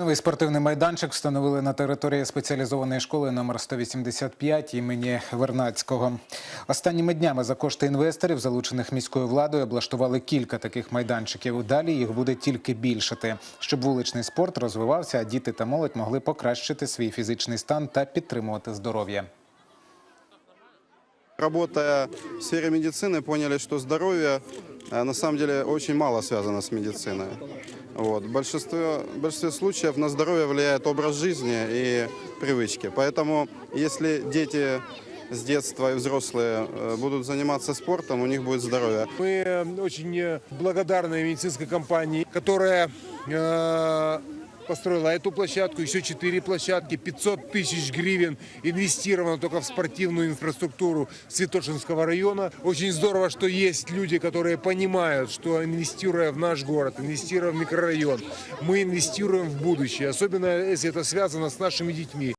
Новий спортивний майданчик встановили на території спеціалізованої школи номер 185 імені Вернацького. Останніми днями за кошти інвесторів, залучених міською владою, облаштували кілька таких майданчиків. Далі їх буде тільки більшати, щоб вуличний спорт розвивався, а діти та молодь могли покращити свій фізичний стан та підтримувати здоров'я. Работая в сфере медицины, поняли, что здоровье на самом деле очень мало связано с медициной. Вот. В большинстве случаев на здоровье влияет образ жизни и привычки. Поэтому если дети с детства и взрослые э, будут заниматься спортом, у них будет здоровье. Мы э, очень э, благодарны медицинской компании, которая построила эту площадку, еще четыре площадки, 500 тысяч гривен инвестировано только в спортивную инфраструктуру Святошинского района. Очень здорово, что есть люди, которые понимают, что инвестируя в наш город, инвестируя в микрорайон, мы инвестируем в будущее, особенно если это связано с нашими детьми.